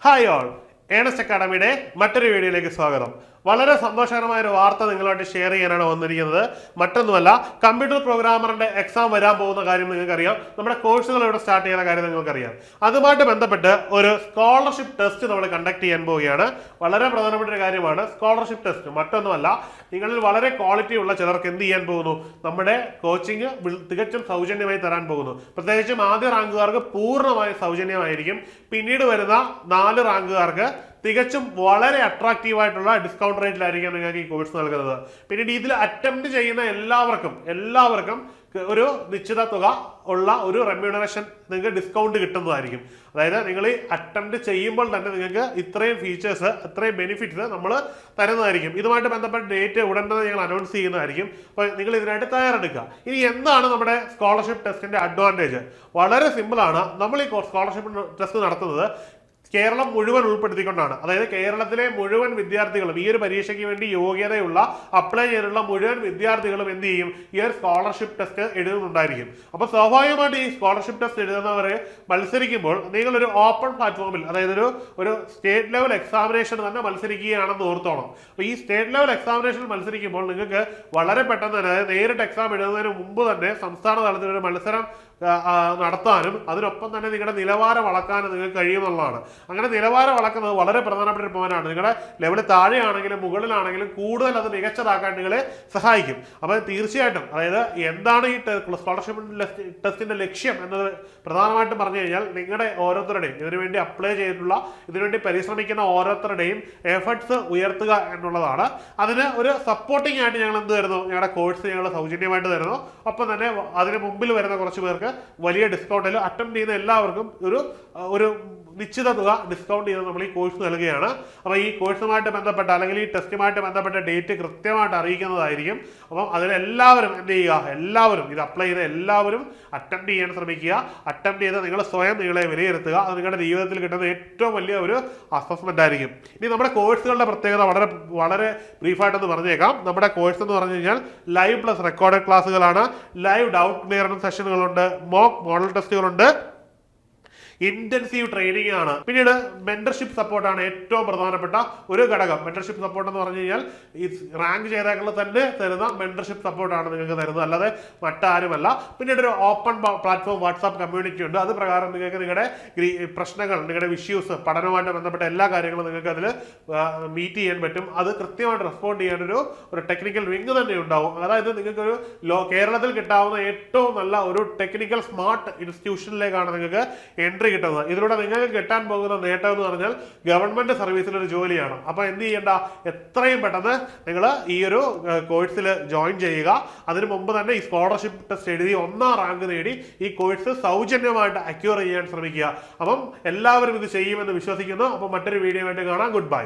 Hi all, Ernest അക്കാഡമിയുടെ മറ്റൊരു വീഡിയോയിലേക്ക് സ്വാഗതം. വളരെ സന്തോഷകരമായ ഒരു വാർത്ത നിങ്ങളുമായിട്ട് ഷെയർ ചെയ്യാനാണ് വന്നിരിക്കുന്നത്. മറ്റൊന്നുമല്ല കമ്പ്യൂട്ടർ പ്രോഗ്രാമറിന്റെ എക്സാം വരാൻ പോകുന്ന കാര്യം നിങ്ങൾക്കറിയാം. നമ്മുടെ കോഴ്സുകൾ ഇവിടെ സ്റ്റാർട്ട് ചെയ്യുന്ന കാര്യം നിങ്ങൾക്കറിയാം. അതുമായിട്ട് ബന്ധപ്പെട്ട് ഒരു സ്കോളർഷിപ്പ് ടെസ്റ്റ് നമ്മൾ കണ്ടക്ട് ചെയ്യാൻ പോവുകയാണ്. വളരെ പ്രധാനപ്പെട്ട ഒരു കാര്യമാണ് സ്കോളർഷിപ്പ് ടെസ്റ്റ് മറ്റൊന്നുമല്ല നിങ്ങളിൽ വളരെ ക്വാളിറ്റി ഉള്ള ചിലർക്ക് എന്ത് ചെയ്യാൻ പോകുന്നു? നമ്മുടെ കോച്ചിങ് തികച്ചും സൗജന്യമായി തരാൻ പോകുന്നു. പ്രത്യേകിച്ചും ആദ്യ റാങ്കുകാർക്ക് പൂർണമായും സൗജന്യമായിരിക്കും. പിന്നീട് വരുന്ന നാല് റാങ്കുകാർക്ക് തികച്ചും വളരെ അട്രാക്റ്റീവ് ആയിട്ടുള്ള ഡിസ്കൗണ്ട് റേറ്റിലായിരിക്കും നിങ്ങൾക്ക് ഈ കോഴ്സ് നൽകുന്നത്. പിന്നീട് ഇതിൽ അറ്റംപ്റ്റ് ചെയ്യുന്ന എല്ലാവർക്കും എല്ലാവർക്കും ഒരു നിശ്ചിത തുക ഉള്ള ഒരു റെമ്യൂണറേഷൻ നിങ്ങൾക്ക് ഡിസ്കൗണ്ട് കിട്ടുന്നതായിരിക്കും. അതായത് നിങ്ങൾ ഈ അറ്റംപ്റ്റ് ചെയ്യുമ്പോൾ തന്നെ നിങ്ങൾക്ക് ഇത്രയും ഫീച്ചേഴ്സ് ഇത്രയും ബെനിഫിറ്റ്സ് നമ്മൾ തരുന്നതായിരിക്കും. ഇതുമായിട്ട് ബന്ധപ്പെട്ട ഡേറ്റ് ഉടൻ തന്നെ ഞങ്ങൾ അനൗൺസ് ചെയ്യുന്നതായിരിക്കും. അപ്പോൾ നിങ്ങൾ ഇതിനായിട്ട് തയ്യാറെടുക്കുക. ഇനി എന്താണ് നമ്മുടെ സ്കോളർഷിപ്പ് ടെസ്റ്റിന്റെ അഡ്വാന്റേജ് വളരെ സിമ്പിളാണ് നമ്മൾ ഈ സ്കോളർഷിപ്പ് ടെസ്റ്റ് നടത്തുന്നത് കേരളം മുഴുവൻ ഉൾപ്പെടുത്തിക്കൊണ്ടാണ്. അതായത് കേരളത്തിലെ മുഴുവൻ വിദ്യാർത്ഥികളും ഈ ഒരു പരീക്ഷയ്ക്ക് വേണ്ടി യോഗ്യതയുള്ള അപ്ലൈ ചെയ്തിട്ടുള്ള മുഴുവൻ വിദ്യാർത്ഥികളും എന്ത് ചെയ്യും? ഈ ഒരു സ്കോളർഷിപ്പ് ടെസ്റ്റ് എഴുതുന്നുണ്ടായിരിക്കും. അപ്പൊ സ്വാഭാവികമായിട്ട് ഈ സ്കോളർഷിപ്പ് ടെസ്റ്റ് എഴുതുന്നവരെ മത്സരിക്കുമ്പോൾ നിങ്ങൾ ഒരു ഓപ്പൺ പ്ലാറ്റ്ഫോമിൽ അതായത് ഒരു ഒരു സ്റ്റേറ്റ് ലെവൽ എക്സാമിനേഷൻ തന്നെ മത്സരിക്കുകയാണെന്ന് ഓർത്തോണം. അപ്പൊ ഈ സ്റ്റേറ്റ് ലെവൽ എക്സാമിനേഷൻ മത്സരിക്കുമ്പോൾ നിങ്ങൾക്ക് വളരെ പെട്ടെന്ന് തന്നെ അതായത് നേരിട്ട് എക്സാം എഴുതുന്നതിന് മുമ്പ് തന്നെ സംസ്ഥാന തലത്തിൽ ഒരു മത്സരം നടത്താനും അതിനൊപ്പം തന്നെ നിങ്ങളുടെ നിലവാരം അളക്കാനും നിങ്ങൾക്ക് കഴിയുമെന്നുള്ളതാണ്. അങ്ങനെ നിലവാരം അളക്കുന്നത് വളരെ പ്രധാനപ്പെട്ട ഒരു പോയിന്റാണ് നിങ്ങളുടെ ലെവൽ താഴെയാണെങ്കിലും മുകളിലാണെങ്കിലും കൂടുതൽ അത് മികച്ചതാക്കാൻ നിങ്ങളെ സഹായിക്കും. അപ്പോൾ തീർച്ചയായിട്ടും അതായത് എന്താണ് ഈ സ്കോളർഷിപ്പ് ടെസ്റ്റിന്റെ ലക്ഷ്യം എന്നത് പ്രധാനമായിട്ടും പറഞ്ഞു കഴിഞ്ഞാൽ നിങ്ങളുടെ ഓരോരുത്തരുടെയും ഇതിനുവേണ്ടി അപ്ലൈ ചെയ്തിട്ടുള്ള ഇതിനുവേണ്ടി പരിശ്രമിക്കുന്ന ഓരോരുത്തരുടെയും എഫർട്ട്സ് ഉയർത്തുക എന്നുള്ളതാണ്. അതിന് ഒരു സപ്പോർട്ടിംഗ് ആയിട്ട് ഞങ്ങൾ എന്ത് തരുന്നു? ഞങ്ങളുടെ കോഴ്സ് ഞങ്ങൾ സൗജന്യമായിട്ട് തരുന്നു. ഒപ്പം തന്നെ അതിന് മുമ്പിൽ വരുന്ന കുറച്ച് പേർക്ക് വലിയ ഡിസ്കൗണ്ടിൽ അറ്റൻഡ് ചെയ്യുന്ന എല്ലാവർക്കും ഒരു ഒരു നിശ്ചിത തുക ഡിസ്കൗണ്ട് ചെയ്ത് നമ്മൾ ഈ കോഴ്സ് നൽകുകയാണ്. അപ്പോൾ ഈ കോഴ്സുമായിട്ട് ബന്ധപ്പെട്ട അല്ലെങ്കിൽ ഈ ടെസ്റ്റുമായിട്ട് ബന്ധപ്പെട്ട ഡേറ്റ് കൃത്യമായിട്ട് അറിയിക്കുന്നതായിരിക്കും. അപ്പം അതിലെല്ലാവരും എന്ത് ചെയ്യുക? എല്ലാവരും ഇത് അപ്ലൈ ചെയ്ത എല്ലാവരും അറ്റംപ്റ്റ് ചെയ്യാൻ ശ്രമിക്കുക. അറ്റംപ്റ്റ് ചെയ്ത് നിങ്ങൾ സ്വയം നിങ്ങളെ വിലയിരുത്തുക. അത് നിങ്ങളുടെ ജീവിതത്തിൽ കിട്ടുന്ന ഏറ്റവും വലിയ ഒരു അസസ്മെന്റ് ആയിരിക്കും. ഇനി നമ്മുടെ കോഴ്സുകളുടെ പ്രത്യേകത വളരെ വളരെ ബ്രീഫായിട്ടൊന്ന് പറഞ്ഞേക്കാം. നമ്മുടെ കോഴ്സ് എന്ന് പറഞ്ഞു കഴിഞ്ഞാൽ ലൈവ് പ്ലസ് റെക്കോർഡഡ് ക്ലാസ്സുകളാണ് ലൈവ് ഡൗട്ട് ക്ലിയറൻസ് സെഷനുകളുണ്ട് മോക്ക് മോഡൽ ടെസ്റ്റുകളുണ്ട് ഇന്റൻസീവ് ട്രെയിനിങ് ആണ്. പിന്നീട് മെന്റർഷിപ്പ് സപ്പോർട്ടാണ് ഏറ്റവും പ്രധാനപ്പെട്ട ഒരു ഘടകം. മെന്റർഷിപ്പ് സപ്പോർട്ട് എന്ന് പറഞ്ഞു കഴിഞ്ഞാൽ ഈ റാങ്ക് ജേതാക്കൾ തന്നെ തരുന്ന മെന്റർഷിപ്പ് സപ്പോർട്ടാണ് നിങ്ങൾക്ക് തരുന്നത്. അല്ലാതെ മറ്റാരുമല്ല. പിന്നീട് ഒരു ഓപ്പൺ പ്ലാറ്റ്ഫോം വാട്സാപ്പ് കമ്മ്യൂണിറ്റി ഉണ്ട്. അത് പ്രകാരം നിങ്ങൾക്ക് നിങ്ങളുടെ പ്രശ്നങ്ങൾ നിങ്ങളുടെ ഇഷ്യൂസ് പഠനവുമായിട്ട് ബന്ധപ്പെട്ട എല്ലാ കാര്യങ്ങളും നിങ്ങൾക്ക് അതിൽ മീറ്റ് ചെയ്യാൻ പറ്റും. അത് കൃത്യമായിട്ട് റെസ്പോണ്ട് ചെയ്യാനൊരു ഒരു ടെക്നിക്കൽ വിങ് തന്നെ ഉണ്ടാവും. അതായത് നിങ്ങൾക്ക് ഒരു കേരളത്തിൽ കിട്ടാവുന്ന ഏറ്റവും നല്ല ഒരു ടെക്നിക്കൽ സ്മാർട്ട് ഇൻസ്റ്റിറ്റ്യൂഷനിലേക്കാണ് നിങ്ങൾക്ക് എൻട്രി കിട്ടുന്നത്. ഇതിലൂടെ നിങ്ങൾക്ക് കിട്ടാൻ പോകുന്ന നേട്ടം എന്ന് പറഞ്ഞാൽ ഗവൺമെന്റ് സർവീസിലൊരു ജോലിയാണ്. അപ്പൊ എന്ത് ചെയ്യേണ്ട? എത്രയും പെട്ടെന്ന് നിങ്ങൾ ഈ ഒരു കോഴ്സിൽ ജോയിൻ ചെയ്യുക. അതിനു മുമ്പ് തന്നെ ഈ സ്കോളർഷിപ്പ് ടെസ്റ്റ് എഴുതി ഒന്നാം റാങ്ക് നേടി ഈ കോഴ്സ് സൗജന്യമായിട്ട് അക്യൂർ ചെയ്യാൻ ശ്രമിക്കുക. അപ്പം എല്ലാവരും ഇത് ചെയ്യുമെന്ന് വിശ്വസിക്കുന്നു. അപ്പം മറ്റൊരു വീഡിയോ ആയിട്ട് കാണാം. Good bye